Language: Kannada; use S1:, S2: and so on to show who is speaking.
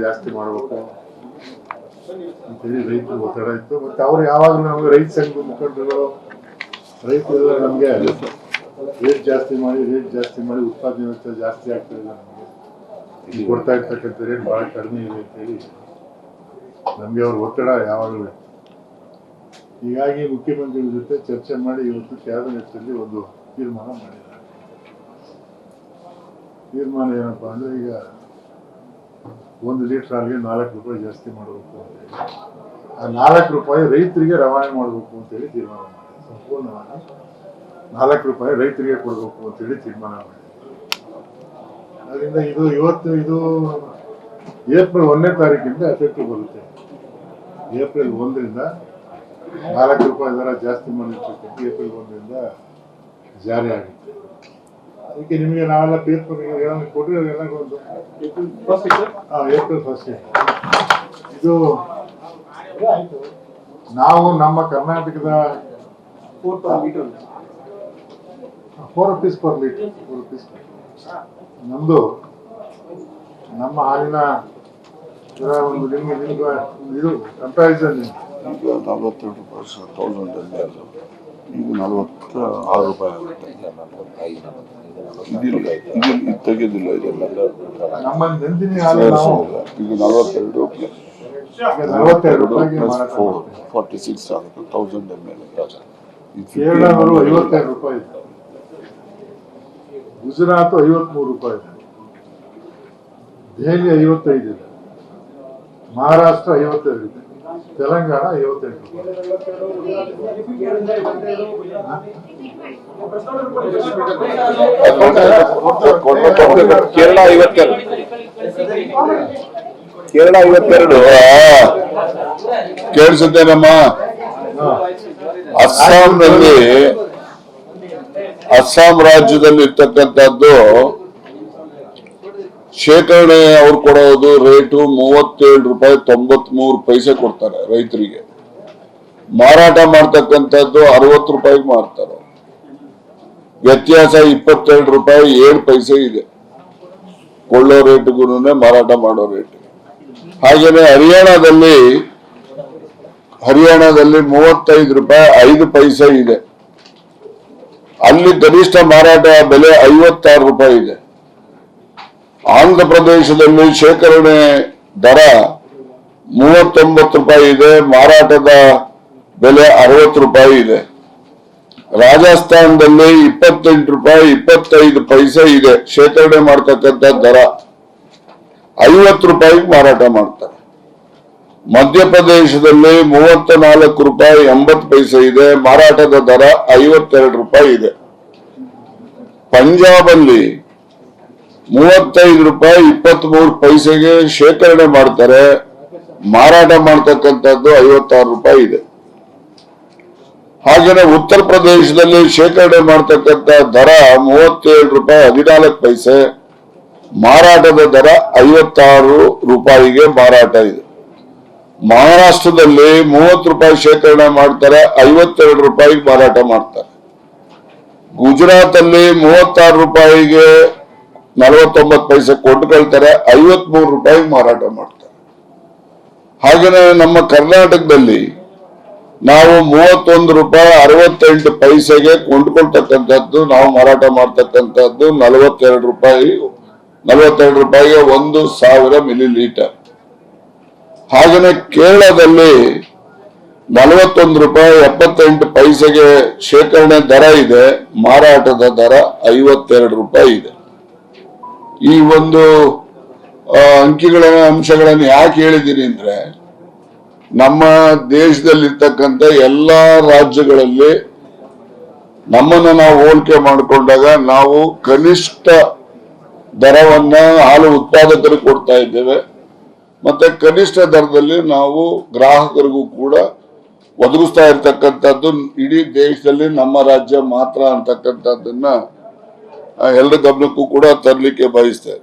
S1: ಜಾಸ್ತಿ ಮಾಡ್ಬೇಕು. ಅಂತೇಳಿ ರೈತರು ಒತ್ತಡ ಇತ್ತು. ಮತ್ತೆ ಅವ್ರು ಯಾವಾಗಲೂ ನಮಗೆ ರೈತ ಸಂಘ ಮುಖಂಡರುಗಳು ರೈತರು ನಮಗೆ ರೇಟ್ ಜಾಸ್ತಿ ಮಾಡಿ ರೇಟ್ ಜಾಸ್ತಿ ಮಾಡಿ ಉತ್ಪಾದನೆ ವೆಚ್ಚ ಜಾಸ್ತಿ ಆಗ್ತಾ ಇಲ್ಲ ನಮಗೆ ಕೊಡ್ತಾ ಇರ್ತಕ್ಕಂಥ ರೇಟ್ ಭಾಳ ಕಡಿಮೆ ಇದೆ ಅಂತೇಳಿ ನಮಗೆ ಅವ್ರ ಒತ್ತಡ ಯಾವಾಗಲೂ. ಹೀಗಾಗಿ ಮುಖ್ಯಮಂತ್ರಿಗಳ ಜೊತೆ ಚರ್ಚೆ ಮಾಡಿ ಇವತ್ತು ಕ್ಯಾಬಿನೆಟ್ ಅಲ್ಲಿ ಒಂದು ತೀರ್ಮಾನ ಮಾಡಿದ್ದಾರೆ. ತೀರ್ಮಾನ ಏನಪ್ಪಾ ಅಂದ್ರೆ ಈಗ ಒಂದು ಲೀಟರ್ ಹಾಲಿಗೆ ನಾಲ್ಕು ರೂಪಾಯಿ ಜಾಸ್ತಿ ಮಾಡಬೇಕು ಅಂತೇಳಿ ಆ ನಾಲ್ಕು ರೂಪಾಯಿ ರೈತರಿಗೆ ರವಾನೆ ಮಾಡಬೇಕು ಅಂತೇಳಿ ತೀರ್ಮಾನ ಮಾಡಿದೆ ಸಂಪೂರ್ಣವಾಗಿ ನಾಲ್ಕು ರೂಪಾಯಿ ರೈತರಿಗೆ ಕೊಡಬೇಕು ಅಂತೇಳಿ ತೀರ್ಮಾನ ಮಾಡಿದೆ ಅದರಿಂದ ಇದು ಇವತ್ತು ಇದು ಏಪ್ರಿಲ್ ಒಂದನೇ ತಾರೀಕಿಂದ ಎಫೆಕ್ಟಿವ್ ಬರುತ್ತೆ. ಏಪ್ರಿಲ್ ಒಂದರಿಂದ ನಾಲ್ಕು ರೂಪಾಯಿ ದರ ಜಾಸ್ತಿ ಮಾಡಿರ್ತಕ್ಕಂಥ ಏಪ್ರಿಲ್ ಒಂದರಿಂದ ಜಾರಿ ಆಗುತ್ತೆ. ಅದಕ್ಕೆ ನಿಮಗೆ ನಾವೆಲ್ಲ ಪೇಪರ್ ಏನಾದ್ರು ಕೊಟ್ಟರೆ ಎಲ್ಲ ಒಂದು ಹಾಂ ಏಪ್ರಿಲ್ ಫಸ್ಟ್ ಇದು ನಾವು ನಮ್ಮ ಕರ್ನಾಟಕದ four rupees per litre four rupees ನಮ್ಮದು ನಮ್ಮ ಹಾಲಿನ ಒಂದು ನಿಮಗೆ ನಿಮ್ಗೆ ಇದು ಕಂಪ್ಯಾರಿಸನ್
S2: ತೌಸಂಡ್ ಈಗ ನಲವತ್ತ ಆರು ರೂಪಾಯಿ ಆಗುತ್ತೆ ತೆಗೆದಿಲ್ಲ ಇದೆಲ್ಲ. ಈಗ ನಲವತ್ತೆರಡು
S1: ನಲವತ್ತೆರಡು
S2: ಪ್ಲಸ್ ಫೋರ್. ಫಾರ್ಟಿ ಸಿಕ್ಸ್ ಆಗುತ್ತೆ ತೌಸಂಡ್ ಎಂ ಎಲ್
S1: ಕೇರಳದವರು ರೂಪಾಯಿ. ಗುಜರಾತ್ ಐವತ್ಮೂರು ರೂಪಾಯಿ. ಇದೆ ದೆಹಲಿ ಐವತ್ತೈದು ಇದೆ. ಮಹಾರಾಷ್ಟ್ರ ಐವತ್ತೆರಡು ಇದೆ. ತೆಲಂಗಾಣ ಐವತ್ತೆಂಟು
S3: ಕೇರಳ ಐವತ್ತೆರಡು ಕೇರಳ ಐವತ್ತೆರಡು
S2: ಕೇಳಿಸುತ್ತೇನಮ್ಮ. ಅಸ್ಸಾಂನಲ್ಲಿ ಅಸ್ಸಾಂ ರಾಜ್ಯದಲ್ಲಿ ಇರ್ತಕ್ಕಂಥದ್ದು ಶೇಖರಣೆ ಅವ್ರು ಕೊಡೋದು ರೇಟು ಮೂವತ್ತೇಳು ರೂಪಾಯಿ ತೊಂಬತ್ ಮೂರು ಪೈಸೆ ಕೊಡ್ತಾರೆ ರೈತರಿಗೆ. ಮಾರಾಟ ಮಾಡ್ತಕ್ಕಂಥದ್ದು ಅರವತ್ತು ರೂಪಾಯಿಗೆ ಮಾರ್ತಾರೆ. ವ್ಯತ್ಯಾಸ ಇಪ್ಪತ್ತೆರಡು ರೂಪಾಯಿ ಏಳು ಪೈಸೆ ಇದೆ. ಕೊಳ್ಳೋ ರೇಟ್ಗೂ ಮಾರಾಟ ಮಾಡೋ ರೇಟ್. ಹಾಗೇನೆ ಹರಿಯಾಣದಲ್ಲಿ ಹರಿಯಾಣದಲ್ಲಿ ಮೂವತ್ತೈದು ರೂಪಾಯಿ ಐದು ಪೈಸೆ ಇದೆ. ಅಲ್ಲಿ ಗರಿಷ್ಠ ಮಾರಾಟ ಬೆಲೆ ಐವತ್ತಾರು ರೂಪಾಯಿ ಇದೆ. ಆಂಧ್ರ ಪ್ರದೇಶದಲ್ಲಿ ಶೇಖರಣೆ ದರ ಮೂವತ್ತೊಂಬತ್ತು ರೂಪಾಯಿ ಇದೆ, ಮಾರಾಟದ ಬೆಲೆ ಅರವತ್ತು ರೂಪಾಯಿ ಇದೆ. ರಾಜಸ್ಥಾನದಲ್ಲಿ ಇಪ್ಪತ್ತೆಂಟು ರೂಪಾಯಿ, ಇಪ್ಪತ್ತೈದು ಪೈಸೆ ಇದೆ ಶೇಖರಣೆ ಮಾಡ್ತಕ್ಕಂಥ ದರ. ಐವತ್ತು ರೂಪಾಯಿಗೆ ಮಾರಾಟ ಮಾಡ್ತಾರೆ. ಮಧ್ಯಪ್ರದೇಶದಲ್ಲಿ ಮೂವತ್ತ ನಾಲ್ಕು ರೂಪಾಯಿ, ಎಂಬತ್ತು ಪೈಸೆ ಇದೆ, ಮಾರಾಟದ ದರ ಐವತ್ತೆರಡು ರೂಪಾಯಿ ಇದೆ. ಪಂಜಾಬಲ್ಲಿ ಮೂವತ್ತೈದು ರೂಪಾಯಿ ಇಪ್ಪತ್ತ್ ಮೂರು ಪೈಸೆಗೆ ಶೇಖರಣೆ ಮಾಡ್ತಾರೆ. ಮಾರಾಟ ಮಾಡ್ತಕ್ಕಂಥದ್ದು ಐವತ್ತಾರು ರೂಪಾಯಿ ಇದೆ. ಹಾಗೇನೆ ಉತ್ತರ ಪ್ರದೇಶದಲ್ಲಿ ಶೇಖರಣೆ ಮಾಡ್ತಕ್ಕಂಥ ದರ ಮೂವತ್ತೇಳು ರೂಪಾಯಿ, ಹದಿನಾಲ್ಕು ಪೈಸೆ. ಮಾರಾಟದ ದರ ಐವತ್ತಾರು ರೂಪಾಯಿಗೆ ಮಾರಾಟ ಇದೆ. ಮಹಾರಾಷ್ಟ್ರದಲ್ಲಿ ಮೂವತ್ತು ರೂಪಾಯಿ ಶೇಖರಣೆ ಮಾಡ್ತಾರೆ, ಐವತ್ತೆರಡು ರೂಪಾಯಿಗೆ ಮಾರಾಟ ಮಾಡ್ತಾರೆ. ಗುಜರಾತ್ ಅಲ್ಲಿ ಮೂವತ್ತಾರು ರೂಪಾಯಿಗೆ ನಲವತ್ತೊಂಬತ್ತು ಪೈಸೆ ಕೊಂಡ್ಕೊಳ್ತಾರೆ, ಐವತ್ಮೂರು ರೂಪಾಯಿ ಮಾರಾಟ ಮಾಡ್ತಾರೆ. ಹಾಗೇನೆ ನಮ್ಮ ಕರ್ನಾಟಕದಲ್ಲಿ ನಾವು ಮೂವತ್ತೊಂದು ರೂಪಾಯಿ ಅರವತ್ತೆಂಟು ಪೈಸೆಗೆ ಕೊಂಡ್ಕೊಳ್ತಕ್ಕಂಥದ್ದು, ನಾವು ಮಾರಾಟ ಮಾಡ್ತಕ್ಕಂಥದ್ದು ನಲವತ್ತೆರಡು ರೂಪಾಯಿ, ನಲವತ್ತೆರಡು ರೂಪಾಯಿಗೆ ಒಂದು ಸಾವಿರ ಮಿಲಿ ಲೀಟರ್ ಹಾಗೇನೆ ಕೇರಳದಲ್ಲಿ ನಲವತ್ತೊಂದು ರೂಪಾಯಿ ಎಪ್ಪತ್ತೆಂಟು ಪೈಸೆಗೆ ಶೇಖರಣೆ ದರ ಇದೆ, ಮಾರಾಟದ ದರ ಐವತ್ತೆರಡು ರೂಪಾಯಿ ಇದೆ. ಈ ಒಂದು ಅಂಕಿಗಳ ಅಂಶಗಳನ್ನು ಯಾಕೆ ಹೇಳಿದ್ದೀನಿ ಅಂದ್ರೆ, ನಮ್ಮ ದೇಶದಲ್ಲಿರ್ತಕ್ಕಂಥ ಎಲ್ಲಾ ರಾಜ್ಯಗಳಲ್ಲಿ ನಮ್ಮನ್ನು ನಾವು ಹೋಲಿಕೆ ಮಾಡಿಕೊಂಡಾಗ ನಾವು ಕನಿಷ್ಠ ದರವನ್ನ ಹಾಲು ಉತ್ಪಾದಕರು ಕೊಡ್ತಾ ಇದ್ದೇವೆ. ಮತ್ತೆ ಕನಿಷ್ಠ ದರದಲ್ಲಿ ನಾವು ಗ್ರಾಹಕರಿಗೂ ಕೂಡ ಒದಗಿಸ್ತಾ ಇರ್ತಕ್ಕಂಥದ್ದು ಇಡೀ ದೇಶದಲ್ಲಿ ನಮ್ಮ ರಾಜ್ಯ ಮಾತ್ರ ಅಂತಕ್ಕಂಥದ್ದನ್ನ ಎಲ್ಲರ ಗಮನಕ್ಕೂ ಕೂಡ ತರಲಿಕ್ಕೆ ಬಯಸ್ತೇವೆ